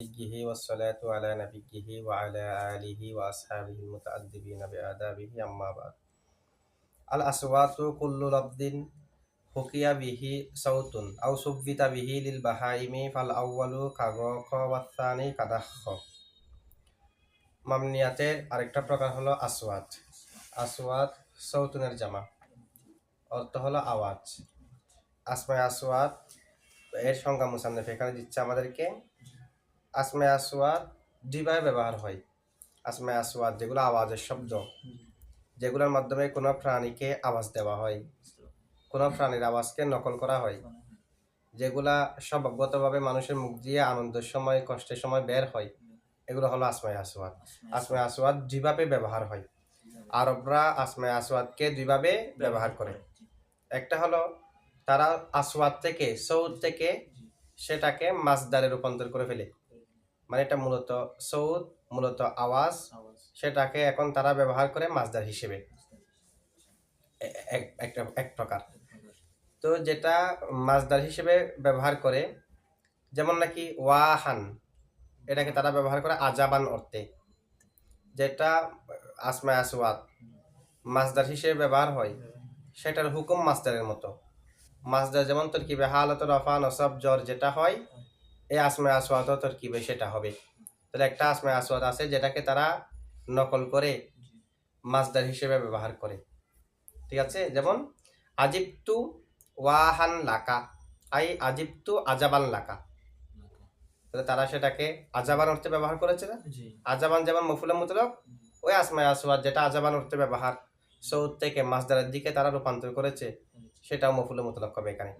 نبيه والصلاة على نبيه وعلى آله وأصحابه المتأدبين بآدابه أما بعد الأصوات كل لفظ حكي به صوت أو ثبت به للبهائم فالأول كغوق والثاني كدخ মামনিয়াতের আরেকটা প্রকার হলো আসওয়াত আসওয়াত সৌতুনের জামা অর্থ হলো আওয়াজ আসমায় আসওয়াত এর সংজ্ঞা মুসান্নফ এখানে দিচ্ছে আমাদেরকে আসমায় আসওয়াত দুইভাবে ব্যবহার হয়। আসমায় আসওয়াত যেগুলো আওয়াজের শব্দ। যেগুলোর মাধ্যমে কোনো প্রাণীকে আওয়াজ দেওয়া হয়। কোনো প্রাণীর আওয়াজকে নকল করা হয়। যেগুলা স্বভাবগতভাবে মানুষের মুখ দিয়ে আনন্দের সময়, কষ্টের সময় বের হয়। এগুলো হলো আসমায় আসওয়াত আসমায় আসওয়াত দুইভাবে ব্যবহার হয়। আরবরা আসমায় আসওয়াতকে দুইভাবে ব্যবহার করে। একটা হলো তারা আসওয়াত থেকে সৌদ থেকে সেটাকে মাসদারে রূপান্তর করে ফেলে। মানে এটা মূলত সৌদ মূলত আওয়াজ সেটাকে এখন তারা ব্যবহার করে মাছদার হিসেবে। এক- একটা এক প্রকার। তো যেটা মাছদার হিসেবে ব্যবহার করে যেমন নাকি ওয়াহান এটাকে তারা ব্যবহার করে আজাবান অর্থে। যেটা আসমায় আসওয়াত মাছদার হিসেবে ব্যবহার হয় সেটার হুকুম মাসদারের মতো। মাছদার যেমন তোর তরকিবে হালত রফা নসব জ্বর যেটা হয় এই আসমায় আসওয়াতও তরকিবে সেটা হবে। তাহলে একটা আসমায় আসওয়াত আছে যেটাকে তারা নকল করে মাছদার হিসেবে ব্যবহার করে। ঠিক আছে? যেমন আজিবতু ওয়াহান লাকা আই আজিবতু আজাবান লাকা তাহলে তারা সেটাকে আজাবান অর্থে ব্যবহার করেছে না? আজাবান যেমন মফুলা মুতলক ওই আসমায় আসওয়াত যেটা আজাবান অর্থে ব্যবহার সৌদ থেকে মাসদারের দিকে তারা রূপান্তর করেছে সেটাও মফুলা মুতলক হবে এখানে।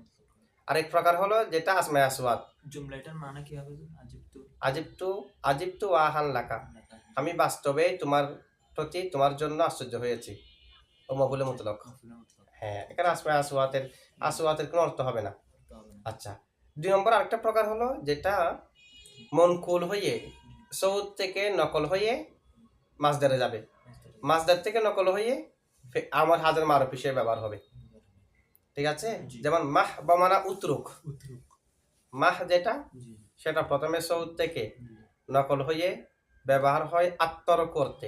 আরেক প্রকার হলো যেটা আসমায় আসওয়াত জুমলাটার মানে কি হবে আজিব তো? আজিবতু আজিবতু ওয়াহান লাকা। আমি বাস্তবে তোমার প্রতি তোমার জন্য আশ্চর্য হয়েছি। ও মফুলে মুতলক। হ্যাঁ এখানে আসমায় আসওয়াতের আসওয়াতের কোনো অর্থ হবে না। আচ্ছা দুই নম্বর আরেকটা প্রকার হলো যেটা মনকুল হয়ে সৌদ থেকে নকল হয়ে মাছদারে যাবে। মাছ মাছদার থেকে নকল হয়ে আমার হাজার মারফ হিসেবে ব্যবহার হবে। ঠিক আছে? যেমন মাহ বা মানা উত্রুক। মাহ যেটা সেটা প্রথমে সৌদ থেকে নকল হয়ে ব্যবহার হয় আত্মর করতে।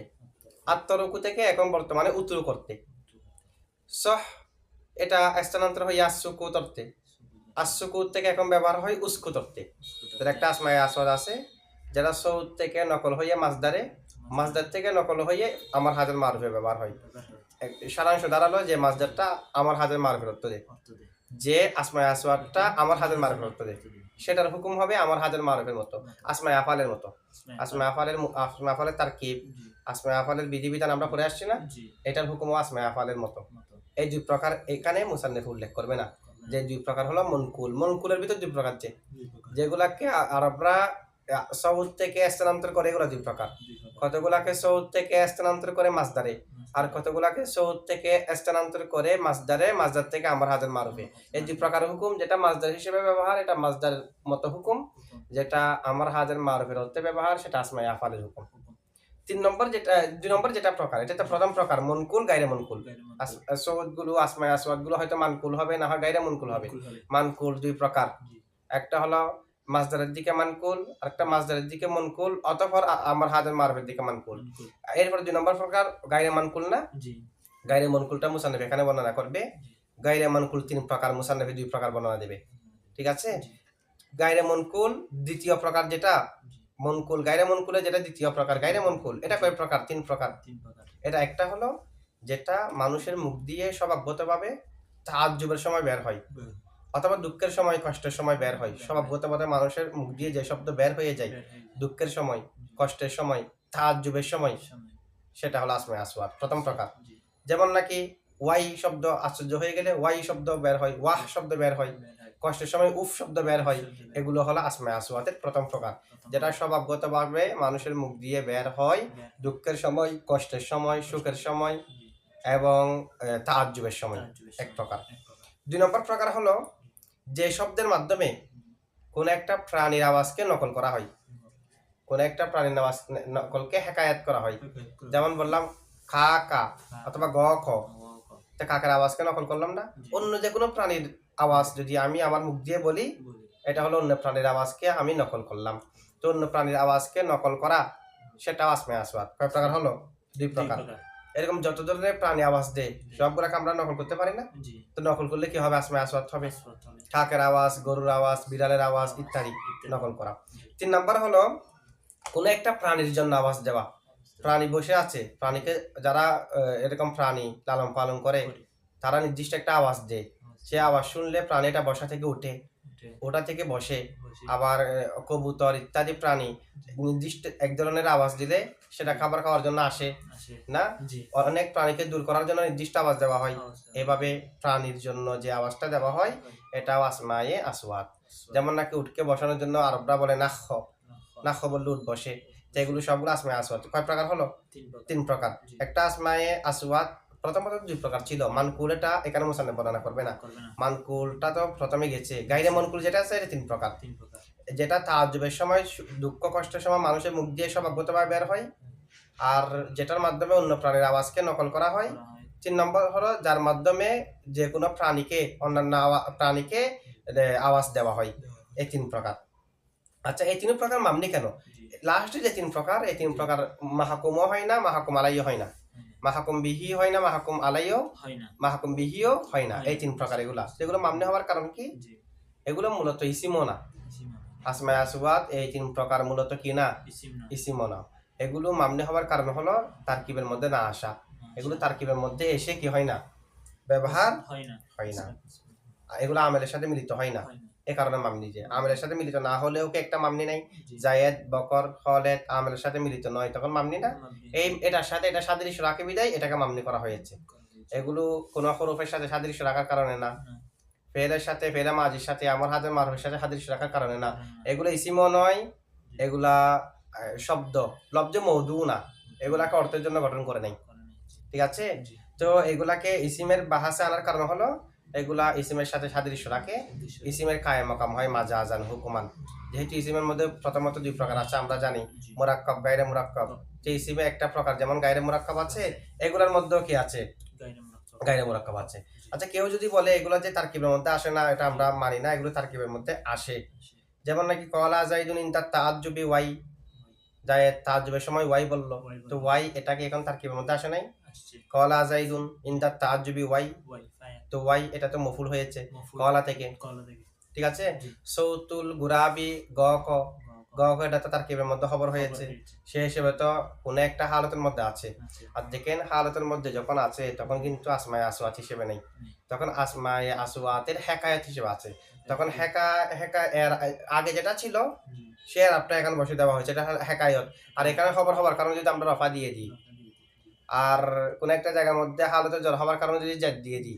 আত্মরকু থেকে এখন বর্তমানে উত্তর করতে। সহ এটা স্থানান্তর হয়ে আসুকুত অর্থে আশুকু থেকে এখন ব্যবহার হয় উস্কু তাহলে একটা আসমায় আসর আছে যেটা সৌদ থেকে নকল হয়ে মাছদারে মাছদার থেকে নকল হয়ে আমার হাজার মারুফে ব্যবহার হয়। সারাংশ দাঁড়াল যে মাছদারটা আমার হাজার মারুফের অর্থ দেয় যে আসমায় আসওয়ারটা আমার হাজার মারুফের অর্থ দেয় সেটার হুকুম হবে আমার হাজার মারুফের মতো আসমায় আফালের মতো। আসমায় আফালের আসমায় আফালের তার কি? আসমায় আফালের বিধিবিধান আমরা পড়ে আসছি না? এটার হুকুমও আসমায় আফালের মতো। এই দুই প্রকার এখানে মুসান্নেফ উল্লেখ করবে না। যে দুই প্রকার হলো মনকুল। মনকুলের ভিতর দুই প্রকার যে। যেগুলাকে আরবরা সৌদ থেকে স্থানান্তর করে এগুলো দুই প্রকার। কতগুলাকে সৌদ থেকে স্থানান্তর করে মাছ মাছদারে আর কতগুলাকে সৌদ থেকে স্থানান্তর করে মাছদারে মাছদার থেকে আমার হাজার মারবে এই দুই প্রকার হুকুম যেটা মাছ মাছদার হিসেবে ব্যবহার এটা মাছ মাছদার মতো হুকুম যেটা আমার হাজার মারফের অর্থে ব্যবহার সেটা আসমাই আফালের হুকুম। তিন নম্বর যেটা দুই নম্বর যেটা প্রকার এটা তো প্রথম প্রকার মনকুল গাইরে মনকুল। সৌদগুলো আসমাই আসওয়াদগুলো হয়তো মানকুল হবে না হয় গাইরে মনকুল হবে। মানকুল দুই প্রকার। একটা হলো মাছদারের দিকে মানকুল আরেকটা মাছদারের দিকে মনকুল অতঃপর আমার হাজার মারফের দিকে মানকুল। এরপর দুই নম্বর প্রকার গাইরে মানকুল না? জি। গাইরে মনকুলটা মুসান্নফ এখানে বর্ণনা করবে। গাইরে মানকুল তিন প্রকার মুসান্নফে দুই প্রকার বর্ণনা দেবে। ঠিক আছে? গাইরে মনকুল দ্বিতীয় প্রকার যেটা? মনকুল। গাইরে মনকুলে যেটা দ্বিতীয় প্রকার গাইরে মনকুল। এটা কয় প্রকার? তিন প্রকার। তিন প্রকার। এটা একটা হলো যেটা মানুষের মুখ দিয়ে স্বভাবগতভাবে তাজ্জুবের সময় বের হয়। অথবা দুঃখের সময় কষ্টের সময় বের হয়। স্বভাবগতভাবে মানুষের মুখ দিয়ে যে শব্দ বের হয়ে যায় দুঃখের সময় কষ্টের সময় তাজ্জুবের সময় সেটা হলো আসময় আসওয়াত প্রথম প্রকার। যেমন নাকি ওয়াই শব্দ আশ্চর্য হয়ে গেলে ওয়াই শব্দ বের হয় ওয়াহ শব্দ বের হয় কষ্টের সময় উফ শব্দ বের হয় এগুলো হলো আসময় আসওয়াতের প্রথম প্রকার। যেটা স্বভাবগতভাবে মানুষের মুখ দিয়ে বের হয় দুঃখের সময় কষ্টের সময় সুখের সময় এবং তাজ্জুবের সময় এক প্রকার। দুই নম্বর প্রকার হলো যে শব্দের মাধ্যমে কোন একটা প্রাণীর আওয়াজকে নকল করা হয়। কোন একটা প্রাণীর আওয়াজ নকলকে হেকায়াত করা হয়। যেমন বললাম খা কা অথবা গ খ। কাকের আওয়াজকে নকল করলাম না? অন্য যে কোনো প্রাণীর আওয়াজ যদি আমি আমার মুখ দিয়ে বলি এটা হলো অন্য প্রাণীর আওয়াজকে আমি নকল করলাম। তো অন্য প্রাণীর আওয়াজকে নকল করা সেটা আসমে আসওয়াত। কয় প্রকার হলো? দুই প্রকার। এরকম যত ধরনের প্রাণী আওয়াজ দেয় সবগুলোকে আমরা নকল করতে পারি না? তো নকল করলে কি হবে? আসমে আসওয়াত হবে। কাকের আওয়াজ গরুর আওয়াজ বিড়ালের আওয়াজ ইত্যাদি। নকল করা। তিন নাম্বার হলো কোনো একটা প্রাণীর জন্য আওয়াজ দেওয়া। প্রাণী বসে আছে প্রাণীকে যারা এরকম প্রাণী লালন পালন করে তারা নির্দিষ্ট একটা আওয়াজ দেয়। সে আওয়াজ শুনলে প্রাণীটা বসা থেকে উঠে ওটা থেকে বসে। আবার কবুতর ইত্যাদি প্রাণী নির্দিষ্ট এক ধরনের আওয়াজ দিলে সেটা খাবার খাওয়ার জন্য আসে। না? অনেক প্রাণীকে দূর করার জন্য নির্দিষ্ট আওয়াজ দেওয়া হয়। এভাবে প্রাণীর জন্য যে আওয়াজটা দেওয়া হয় এটাও আসমায়ে আসওয়াত যেমন নাকি উঠকে বসানোর জন্য আরবরা বলে নাখ। নাখ। বললে উঠ বসে। এগুলো সবগুলো আসমায়ে আসওয়াত কয় প্রকার হলো? তিন প্রকার। একটা আসমায়ে আসওয়াত প্রথমত দুই প্রকার ছিল। মানকুল এটা এখানে মোসানে বর্ণনা করবে না। মানকুলটা তো প্রথমে গেছে। গাইরে মনকুল যেটা আছে এটা তিন প্রকার। তিন প্রকার। যেটা তাজ্জুবের সময় দুঃখ কষ্টের সময় মানুষের মুখ দিয়ে স্বভাবগতভাবে বের হয়। আর যেটার মাধ্যমে অন্য প্রাণীর আওয়াজকে নকল করা হয়। তিন নম্বর হলো যার মাধ্যমে যে কোনো প্রাণীকে অন্যান্য প্রাণীকে আওয়াজ দেওয়া হয়। এই তিন প্রকার। আচ্ছা এই তিন প্রকার মামনি কেন। লাস্টে যে তিন প্রকার এই তিন প্রকার মাহাকুমও হয় না মাহাকুম আলাইও হয় না। মাহাকুম বিহি হয় না মাহাকুম আলাইও হয় না। মাহাকুম বিহিও হয় না। এই তিন প্রকার এগুলা। এগুলো মামনি হওয়ার কারণ কি? এগুলো মূলত ইসিমো না ইসিম আসমায় আসবাদ এই তিন প্রকার মূলত কি না? ইসিম না। ইসিমো না এগুলো মামনি হওয়ার কারণ হলো তারকিবের মধ্যে না আসা। এগুলো তারকিবের মধ্যে এসে কি হয় না? ব্যবহার হয় না। হয় না। এগুলো আমেলের সাথে মিলিত হয় না। এ কারণে মামনি যে আমেলের সাথে মিলিত না হলেও কি একটা মামনি নাই? জায়েদ বকর খলেদ আমেলের সাথে মিলিত নয় তখন মামনি না? এই এটার সাথে এটা সাদৃশ্য রাখে বিদায় এটাকে মামনি করা হয়েছে। এগুলো কোন হরফের সাথে সাদৃশ্য রাখার কারণে না। ফেলের সাথে ফেলে মাঝির সাথে আমার হাতে মারফের সাথে সাদৃশ্য রাখার কারণে না। এগুলো ইসিমও নয় এগুলা শব্দ লব্জ মৌদু না। এগুলাকে অর্থের জন্য গঠন করে নাই। ঠিক আছে? তো এগুলাকে ইসিমের বাহাসে আনার কারণ হলো এগুলা ইসিমের সাথে সাদৃশ্য রাখে। ইসিমের কায়ে মকাম হয় মাজা আজান হুকুমান। যেহেতু ইসিমের মধ্যে প্রথমত দুই প্রকার আছে আমরা জানি। মুরাক্কাব গায়রে মুরাক্কাব। যে ইসিমে একটা প্রকার যেমন গায়রে মুরাক্কাব আছে এগুলোর মধ্যেও কি আছে? গায়রে মুরাক্কাব। আছে। আচ্ছা কেউ যদি বলে এগুলো যে তারকিবের মধ্যে আসে না এটা আমরা মানি না এগুলো তারকিবের মধ্যে আসে। যেমন নাকি কলা জাইদুন ইনতার তাজ্জুবি ওয়াই। যায় তাজ্জুবের সময় ওয়াই বলল। তো ওয়াই এটাকে এখন তারকিবের মধ্যে আসে নাই? কলা জাইদুন ইনতার তাজ্জুবি ওয়াই। তো ওয়াই এটা তো মফুল হয়েছে? কলা থেকে। কলা থেকে। ঠিক আছে? সৌতুল গুরাবি গ ক। গ, ক। এটা তো তারকিবের মধ্যে খবর হয়েছে? সে হিসেবে তো কোনো একটা হালতের মধ্যে আছে। আর দেখেন হালতের মধ্যে যখন আছে তখন কিন্তু আসমায় আসওয়াত হিসেবে নেই। তখন আসমায় আসওয়াতের হেকায়াত হিসেবে আছে। তখন হেকা হেকা এর আগে যেটা ছিল সে অ্যাপটা এখানে বসে দেওয়া হয়েছে। এটা হেকায়ত। আর এখানে খবর হওয়ার কারণে যদি আমরা রফা দিয়ে দিই আর কোন একটা জায়গার মধ্যে হালতে জ্বর হওয়ার কারণে যদি দিয়ে দিই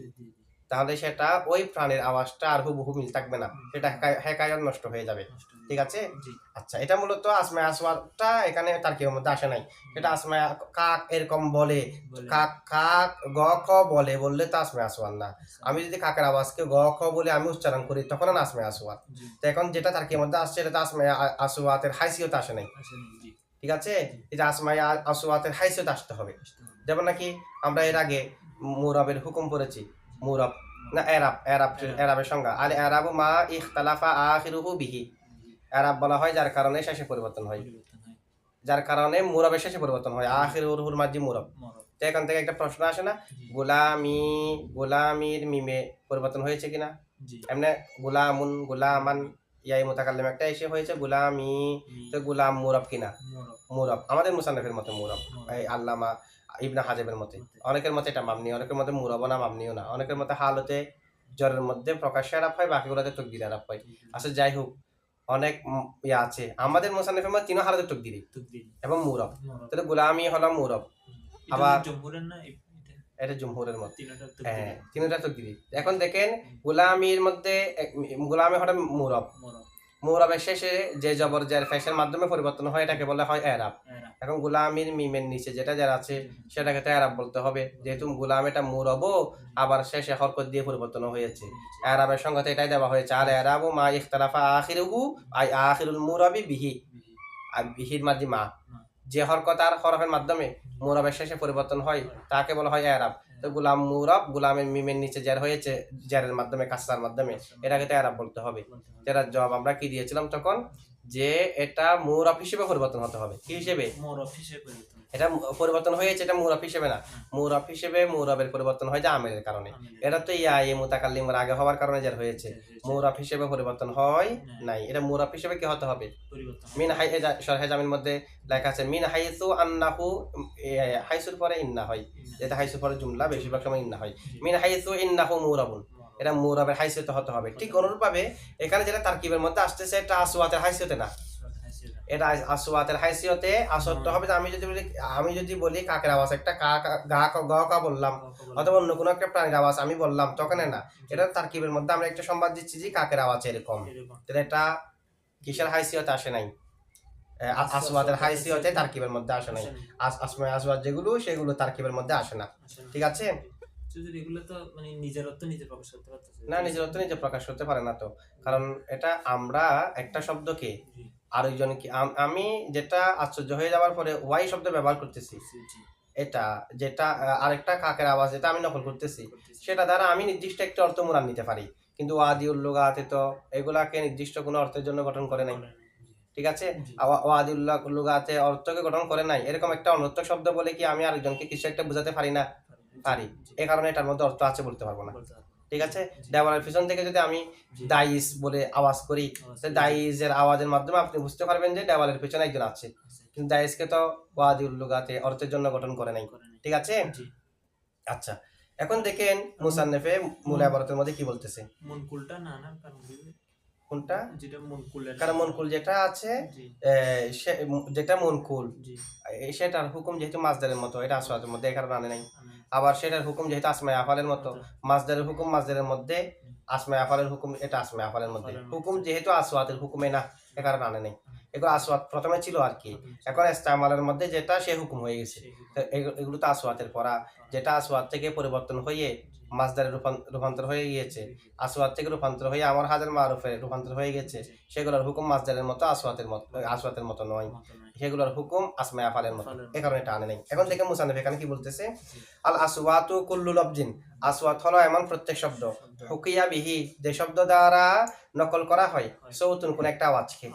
তাহলে সেটা ওই প্রাণের আওয়াজটা আর হুবহু মিল থাকবে না। সেটা হেকা- হেকায়ত নষ্ট হয়ে যাবে। ঠিক আছে? আচ্ছা এটা মূলত আসমায় আসওয়াতটা এখানে তার কেউ মধ্যে আসে নাই। সেটা আসমায় কাক এরকম বলে। কাক কাক গ খ বলে বললে তো আসমায় আসওয়াত না। আমি যদি কাকের আওয়াজকে গ খ বলে আমি উচ্চারণ করি তখন না আসমায় আসওয়াত জি। তো এখন যেটা তার কেউ মধ্যে আসছে এটা তো আসমায় আসওয়াতের হাইসিয়ত আসে নাই। ঠিক আছে? এটা আসমায় আসওয়াতের হাইসিয়ত আসতে হবে। আসতে হবে। যেমন নাকি আমরা এর আগে মুরবের হুকুম পড়েছি। মুরব। না এরাব এরাব এরাব। এরাবের সংজ্ঞা। আল এরাবু মা ইখতালাফা আখিরুহু বিহি। এরাব বলা হয় যার কারণে শেষে পরিবর্তন হয়। যার কারণে মুরবের শেষে পরিবর্তন হয়। আখির উরহুর মাঝি মুরব। তো এখান থেকে একটা প্রশ্ন আসে না। গোলামি গোলামির মিমে পরিবর্তন হয়েছে কিনা। এমনি গোলামুন গোলামান ইয়াই মোতাকাল্লিম একটা এসে হয়েছে গোলামি। তো গোলাম মুরব কিনা? মুরব। আমাদের মুসান্নফের মতে মুরব। এই আল্লামা ইবনা হাজেবের মতে। অনেকের মতে এটা মামনি অনেকের মতে মুরব না মামনিও না। অনেকের মতে হালতে জ্বরের মধ্যে প্রকাশ্যে আরাপ হয় বাকিগুলোতে তকদির আরাপ হয়। আসলে যাই হোক অনেক ইয়া আছে। আমাদের মুসান্নফের মতে তিনও হালতে তকদিরি। এবং মুরব। তাহলে গোলামি হলো মুরব। আবার- এটা? জমহুরের মত। হ্যাঁ তিনটা তকদিরি এখন দেখেন গোলামির মধ্যে গোলামি হলো মুরব। মরদ। শেষে যে জবর জের ফেসের মাধ্যমে পরিবর্তন হয় এটাকে বলা হয় এরাব। এখন গোলামির মিমের নিচে যেটা যারা আছে সেটাকে তো এরাব বলতে হবে। যেহেতু গোলাম এটা মুরবও আবার শেষে হরকত দিয়ে পরিবর্তন হয়েছে। এরাবের সঙ্গে এটাই দেওয়া হয়েছে আর এরাবু মা ইখতালাফা আখিরুহু আই আখিরুল মুরবি বিহি। আর বিহির মাঝি মা। যে হরকত আর হরফের মাধ্যমে মুরবের শেষে পরিবর্তন হয় তাকে বলা হয় এরাব। তো গুলাম মুরব গুলামের মিমের নিচে জ্যার হয়েছে জ্যারের মাধ্যমে কাস্তার মাধ্যমে। এটাকে তো এরা বলতে হবে। যেটার জবাব আমরা কি দিয়েছিলাম তখন? যে এটা মুরাফ হিসেবে পরিবর্তন হতে হবে। কি হিসেবে? মোর অফিসে পরিবর্তন এটা পরিবর্তন হয়েছে এটা মুরাফ হিসেবে না। হুম। মুরাফ হিসেবে মুরাবের পরিবর্তন হয় যে আমেলের কারণে। এটা তো ইয়া ইয়ে মুতাকাল্লিমের আগে হওয়ার কারণে যার হয়েছে। মুরাফ হিসেবে পরিবর্তন হয় নাই। এটা মুরাফ হিসেবে কি হতে হবে? পরিবর্তন মিন হাই সরহে জামির মধ্যে লেখা আছে মিন হাইসু আন্নাহু হাইসুর পরে ইন্না হয়। যেটা হাইসুর পরে জুমলা বেশিরভাগ সময় ইন্না হয়। মিন হাইসু ইন্নাহু মুরাবুন। এটা মুরাবের হাইসিয়ত হতে হবে। ঠিক অনুরূপভাবে এখানে যেটা তারকিবের মধ্যে আসতেছে এটা আসওয়াতের হাইসিয়তে না। এটা আস- আসওয়াতের হাইসিয়তে আসত্য হবে আমি যদি বলি আমি যদি বলি কাকের আওয়াজ একটা কা গা গ কা বললাম অথবা অন্য কোনো একটা প্রাণীর আওয়াজ আমি বললাম তখন না। এটা তারকিবের মধ্যে আমরা একটা সংবাদ দিচ্ছি যে কাকের আওয়াজ এরকম। তাহলে এটা কিসের হাইসিয়তে আসে নাই? আসওয়াতের হাইসিয়তে তারকিবের মধ্যে আসে নাই। আস- আসমা আসওয়াত যেগুলো সেগুলো তারকিবের মধ্যে আসে না। ঠিক আছে? যদি এগুলো তো মানে নিজের অর্থ নিজে প্রকাশ করতে পারতেছে। না নিজের অর্থ নিজে প্রকাশ করতে পারে না তো। কারণ এটা আমরা একটা শব্দকে আরেকজন কি? আমি যেটা আশ্চর্য হয়ে যাওয়ার পরে ওয়াই শব্দ ব্যবহার করতেছি। এটা যেটা আরেকটা কাকের আওয়াজ যেটা আমি নকল করতেছি। সেটা দ্বারা আমি নির্দিষ্ট একটা অর্থ মুরান নিতে পারি। কিন্তু ওয়াদি উল্লুগাতে তো এগুলাকে নির্দিষ্ট কোনো অর্থের জন্য গঠন করে নাই। ঠিক আছে? জি। আওয়া- ওয়াদি উল্লাহ উল্লুগাতে অর্থকে গঠন করে নাই। এরকম একটা অনর্থক শব্দ বলে কি আমি আরেকজনকে কিছু একটা বোঝাতে পারি না? পারি। এ কারণে এটার মধ্যে অর্থ আছে বলতে পারব না। ঠিক আছে? দেওয়ালের পিছন থেকে যদি আমি দাইস বলে আওয়াজ করি দাইজের আওয়াজের মাধ্যমে আপনি বুঝতে পারবেন যে দেওয়ালের পিছনে একজন আছে। আছে, কিন্তু দাইসকে তো ওয়াদি উল্লুগাতে অর্থের জন্য গঠন করে নাই। ঠিক আছে? আচ্ছা এখন দেখেন মুসান্নেফে মূল আবারতের মধ্যে কি বলতেছে? মনকুলটা না না কারণ কোনটা? যেটা মনকুলের কারণ মনকুল যেটা আছে যেটা মনকুল। সেটার হুকুম যেহেতু মাসদারের মতো এটা আসওয়াতের মধ্যে এখানে আনে নাই। আবার সেটার হুকুম যেহেতু আসমায় আফালের মতো মাসদারের হুকুম মাসদারের মধ্যে আসমায় আফালের হুকুম এটা আসমায় আফালের মধ্যে। হুকুম যেহেতু আসওয়াতের হুকুমে না এ কারণে আনে নাই। এগুলো আসওয়াত প্রথমে ছিল আর কি। এখন ইস্তেমালের মধ্যে যেটা সে হুকুম হয়ে গেছে। এগুলো তো আসওয়াতের পড়া। যেটা আসওয়াত থেকে পরিবর্তন হয়ে মাসদারে রূপান- রূপান্তর হয়ে গিয়েছে আসওয়াত থেকে রূপান্তর হয়ে আমার হাজার মারুফে রূপান্তর হয়ে গেছে সেগুলোর হুকুম মাসদারের মতো আসওয়াতের মতো আসওয়াতের মতো নয়। সেগুলোর হুকুম আসমায় আফালের মতো। এ কারণে এটা আনে নাই এখন দেখে মুসানিফ এখানে কি বলতেছে আল আসওয়াতু কুল্লু লবজিন আসওয়াত হলো এমন প্রত্যেক শব্দ হুকিয়া বিহি যে শব্দ দ্বারা নকল করা হয়। সৌতুন কোন একটা আওয়াজকে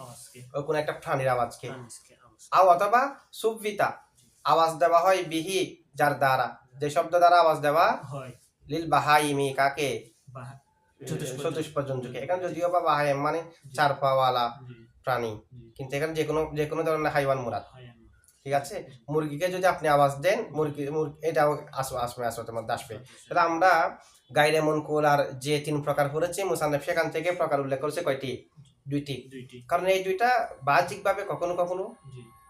ও কোন একটা প্রাণীর আওয়াজকে। আও অথবা সুবিতা আওয়াজ দেওয়া হয় বিহি যার দ্বারা যে শব্দ দ্বারা আওয়াজ দেওয়া হয় লিল বাহাইমি কাকে চতুষ্পদ চতুষ্প জন্তুকে এখানে যদিও বা বাহাইম মানে চার পাওয়ালা প্রাণী। কিন্তু এখানে যে কোনো যে কোনো ধরনের হাইওয়ান মুরাদ। ঠিক আছে? মুরগিকে যদি আপনি আওয়াজ দেন মুরগি মুরগি এটাও আস আসবে আসতে মধ্যে আসবে। তাহলে আমরা গাইরে মনকুল আর যে তিন প্রকার করেছি মুসান্নফ সেখান থেকে প্রকার উল্লেখ করেছে কয়টি? দুইটি। কারণ এই দুইটা বাহ্যিকভাবে কখনো কখনো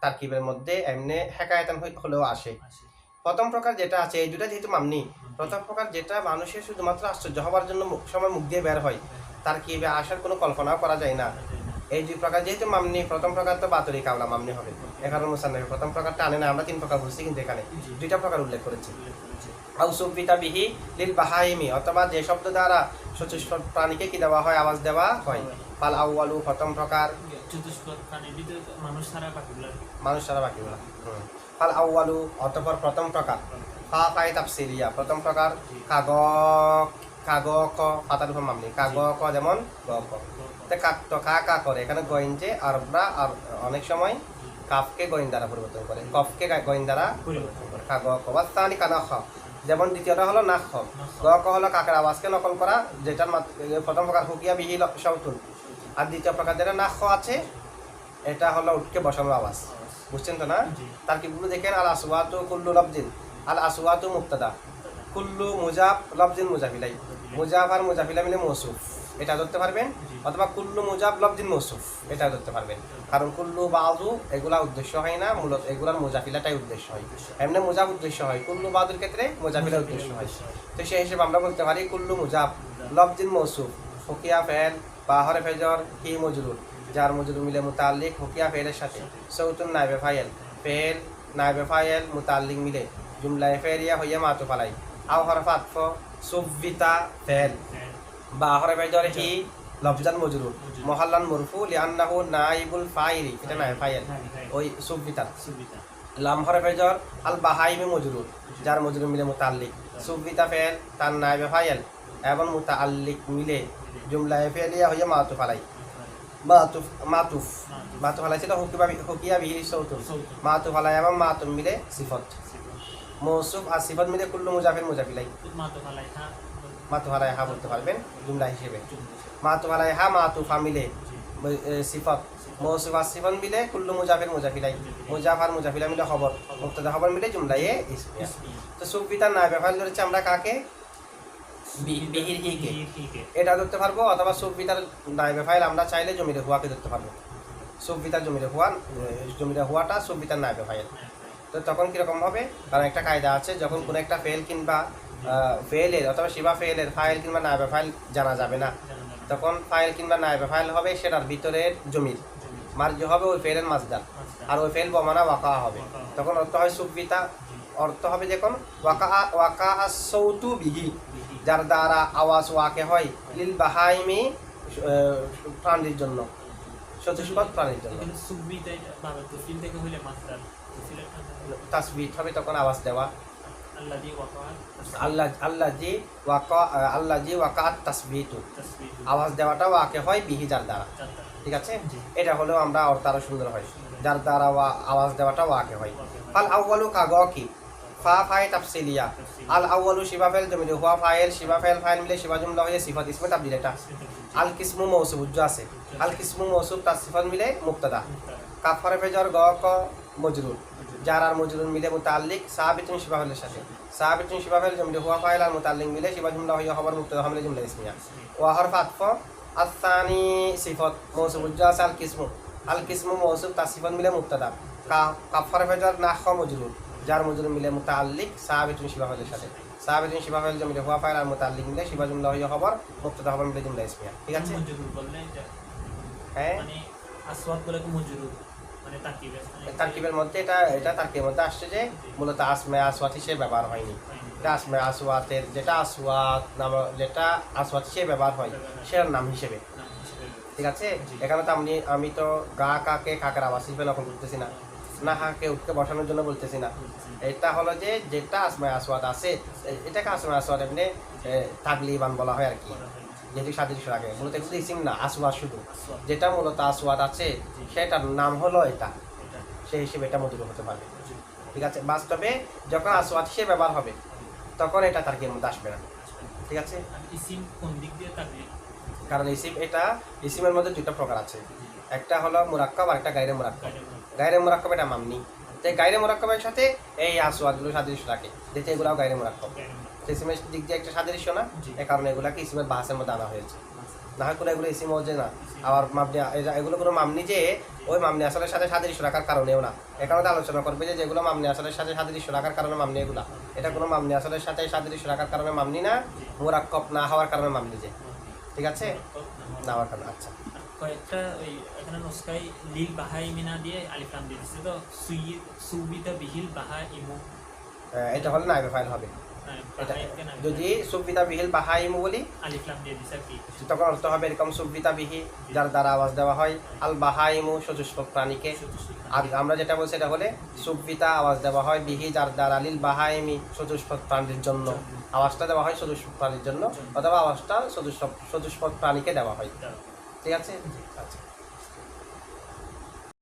তারকিবের মধ্যে এমনি হেকায়তান হলেও আসে। প্রথম প্রকার যেটা আছে এই দুটা যেহেতু মামনি প্রথম প্রকার যেটা মানুষের শুধুমাত্র আশ্চর্য হওয়ার জন্য সময় মুখ দিয়ে বের হয় তার কি আসার কোনো কল্পনাও করা যায় না। এই দুই প্রকার যেহেতু মামনি প্রথম প্রকার তো বাতরি কাওলা মামনি হবে। এখানে মুসান্নফ প্রথম প্রকারটা আনে না আমরা তিন প্রকার বলছি কিন্তু এখানে দুইটা প্রকার উল্লেখ করেছি। করেছে। বিহি লিল বাহাইমি অথবা যে শব্দ দ্বারা সচেষ্ট প্রাণীকে কি দেওয়া হয়? আওয়াজ দেওয়া হয়। পাল আউয়ালু প্রথম প্রকার। মানুষ ছাড়া মানুষ হুম। পাল আউয়ালু অতঃপর প্রথম প্রকার। ফা ফাই তাফসিলিয়া প্রথম প্রকার। কাগ কাগ ক পাতার উপর মামনি। কাগ ক যেমন গ ক তে কাক তো কা কা করে। এখানে যে আরবরা আর অনেক সময় কাফকে দ্বারা পরিবর্তন করে। কফকে দ্বারা পরিবর্তন করে। কাগ ক বাস্তানি কানা খ যেমন দ্বিতীয়টা হলো নাক খ গ ক হলো কাকের আওয়াজকে নকল করা যেটার প্রথম প্রকার হুকিয়া বিহি সৌতুন আর দ্বিতীয় প্রকার যেটা নাক খ আছে এটা হলো উঠকে বসানোর আওয়াজ। বুঝছেন তো না? তার কি দেখেন আল আসওয়াতু কুল্লু লফজিন। আল আসওয়াতু মুক্তাদা কুল্লু মুজাফ লফজিন মুজাফিলাই মুজাফ আর মুজাফিলা মিলে মৌসুফ এটা ধরতে পারবেন? অথবা কুল্লু মুজাফ লফজিন মৌসুফ এটা ধরতে পারবেন। কারণ কুল্লু বাজু এগুলা উদ্দেশ্য হয় না মূলত এগুলার মুজাফিলাটাই উদ্দেশ্য হয়। এমনি মুজাফ উদ্দেশ্য হয় কুল্লু বাদুর ক্ষেত্রে মুজাফিলা উদ্দেশ্য হয়। তো সেই হিসেবে আমরা বলতে পারি কুল্লু মুজাফ লফজিন মৌসুফ ফকিয়া ফেল বাহরে ফেজর হি মজরুর যার মজরুর মিলে মুতাল্লিক ফকিয়া ফেলের সাথে। সৌতুন নাইবে ফাইল ফেল নাইবে ফাইল মুতাল্লিক মিলে জুমলায় ফেরিয়া হইয়া মাতু ফালাই। আও হরফ আতফ। সুবিতা ফেল। বা হরে ফেজর হি লফজান মজরুর। মহাল্লান মুরফু লিআন্নাহু নাইবুল ফাইলি এটা নাইবে ফাইল ওই সুবিতা লাম হরে ফেজর আল বাহাইমে মজরুর যার মজরুর মিলে মুতাল্লিক। সুবিতা ফেল তার নাইবে ফাইল এবং মুতাল্লিক মিলে জুমলায় ফেলিয়া হইয়া মাতু ফালাই মাতুফ মাতুফ মাতুফ। মাতুফ। আলাই ছিল হুকিবা হুকিয়া বিহি সৌতুন। মাতুফ আলাই এবং মাতুম মিলে সিফত। মৌসুফ আর সিফত মিলে কুল্লু মুজাফির মুজাফিলাই। মাতুফ আলাইহা মাতুফ আলাই হা বলতে পারবেন জুমলা হিসেবে। জুমলা। মাতুফ আলাই হা মাতুফা মিলে সিফত। মৌসুফ আর সিফত মিলে কুল্লু মুজাফির মুজাফিলাই। মুজাফার মুজাফিলা মিলে খবর। মুক্তদা খবর মিলে জুমলাই এ। তো সুফিতার না ব্যবহার ধরেছি আমরা কাকে? বিহির হিকে এটা ধরতে পারব অথবা সুফিতার নাইবে ফাইল আমরা চাইলে জমিরে হুয়াকে ধরতে পারব। সুফিতার জমিরে হুয়া জমিরে হুয়াটা সুফিতার নাইবে ফাইল তো তখন কীরকম হবে? কারণ একটা কায়দা আছে, যখন কোনো একটা ফেল কিংবা ফেলের অথবা শিবা ফেলের ফাইল কিংবা নাইবে ফাইল জানা যাবে না। তখন ফাইল কিংবা নাইবে ফাইল হবে সেটার ভিতরের জমির। জমি। মার্জ হবে ওই ফেলের মাজদার। আর ওই ফেল বমানা ওয়াকা হবে। তখন অর্থ হয় সুবিতা অর্থ হবে যখন ওয়াকা ওয়াকা সৌতু বিহি। যার দ্বারা আওয়াজ ওয়াকে হয় লিল বাহাইমি প্রাণীর জন্য। চতুষ্পদ প্রাণীর জন্য। তাসবিট হবে তখন আওয়াজ দেওয়া। আল্লাহ আল্লাহ জি ওয়াকা আল্লাহ জি তাসবিতু আওয়াজ দেওয়াটা ওয়াকে হয় বিহি যার দ্বারা। ঠিক আছে? এটা হলেও আমরা অর্থ আরও সুন্দর হয়। যার দ্বারা ওয়া আওয়াজ দেওয়াটা ওয়াকে হয়। ফাল আউয়ালু কাগ কি? ফা ফাই তাফসিলিয়া। আল আউয়ালু শিবা ফেল জমিলে হুয়া ফাইল শিবা ফেল ফাইল মিলে শিবা জুমলা হয়ে সিফাত ইসমে তাবদিল এটা। আল কিসমু মৌসুব উজ্জ আছে। আল কিসমু মৌসুব তার সিফাত মিলে মুক্তাদা। কাফারে ফেজর গ ক মজরুর। যার আর মজরুর মিলে মুতাল্লিক সাহাবিতুন শিবা ফেলের সাথে সাহাবিতুন শিবা ফেল জমিলে হুয়া ফাইল আর মুতাল্লিক মিলে শিবা জুমলা হয়ে খবর মুক্তাদা হামলে জুমলা ইসমিয়া ওয়াহর ফাতফ আসানি সিফত মৌসুব উজ্জ আছে আল কিসমু আল কিসমু মৌসুব তার সিফাত মিলে মুক্তাদা কাফারে ফেজর নাখ মজরুর যার মজরুর মিলে মুতাল্লিক সাহাবিতুন শিবা ফেলের সাথে সাহাবিতুন শিবা ফেল জমিলে হুয়া ফাইল আর মুতাল্লিক মিলে শিবা জুমলা হয়ে খবর মুক্তাদা খবর মিলে জুমলা ইসমিয়া ঠিক আছে হ্যাঁ আসওয়াদ বলে তাকিবে তারকিবের মধ্যে এটা এটা তারকিবের মধ্যে আসছে যে মূলত আসমে আসওয়াত হিসেবে ব্যবহার হয়নি। এটা আসমে আসওয়াতের যেটা আসওয়াত নাম যেটা আসওয়াত হিসেবে ব্যবহার হয় সেটার নাম হিসেবে। ঠিক আছে? এখানে তো আমি আমি তো গা কাকে কাকের আবাস হিসেবে লক্ষ্য করতেছি না। না হাকে উঠকে বসানোর জন্য বলতেছি না। এটা হলো যে যেটা আসমে আসওয়াত আছে এটাকে আসমে আসওয়াত এমনি তাগলিবান বলা হয় আর কি। যেহেতু সাদৃশ্য লাগে মূলত এগুলো ইসিম না আসওয়াত শুধু। যেটা মূলত আসওয়াত আছে সেটার নাম হলো এটা। সেই হিসেবে এটা মধুর হতে পারবে ঠিক আছে? বাস্তবে যখন আসওয়াত হিসেবে ব্যবহার হবে তখন এটা তার মধ্যে আসবে না। ঠিক আছে? ইসিম কোন দিক দিয়ে কারণ ইসিম এটা ইসিমের মধ্যে দুটো প্রকার আছে। একটা হলো মুরাক্কাব আর একটা গাইরে মুরাক্কাব। গাইরে মুরাক্কাব। এটা মামনি। তো এই গাইরে মুরাক্কাবের সাথে এই আসওয়াতগুলো সাদৃশ্য রাখে যেতে এগুলাও গাইরে মুরাক্কাব। ইসিমের দিক দিয়ে একটা সাদৃশ্য না। এই কারণে এগুলাকে ইসিমের বাহাসের মধ্যে আনা হয়েছে। না হয় কোনো এগুলো ইসিম হচ্ছে না। আবার মামনি এগুলো কোনো মামনি যে ওই মামনি আসলের সাথে সাদৃশ্য রাখার কারণেও না। এখানে তো আলোচনা করবে যে যেগুলো মামনি আসলের সাথে সাদৃশ্য রাখার কারণে মামনি এগুলা। এটা কোনো মামনি আসলের সাথে সাদৃশ্য রাখার কারণে মামনি না? মোরাক্কব না হওয়ার কারণে মামনি যে। ঠিক আছে? না হওয়ার কারণে আচ্ছা। কয়েকটা ওই এখানে নুস্কাই লিল বাহাই মিনা দিয়ে আলিফলাম দিয়ে দিচ্ছে তো সুই সুবিতা বিহিল বাহা ইমু। এটা হলে নাইবে ফাইল হবে। যদি সুবিতা বিহিল বাহাইমু বলি তখন অর্থ হবে এরকম সুবিতা বিহি যার দ্বারা আওয়াজ দেওয়া হয় আল বাহাইমু সচুষ্প প্রাণীকে। আর আমরা যেটা বলছি এটা হলে সুবিতা আওয়াজ দেওয়া হয় বিহি যার দ্বারা লিল বাহাইমি চতুষ্পদ প্রাণীর জন্য। আওয়াজটা দেওয়া হয় চতুষ্পদ প্রাণীর জন্য অথবা আওয়াজটা চতুষ্প চতুষ্পদ প্রাণীকে দেওয়া হয়। ঠিক আছে? আচ্ছা।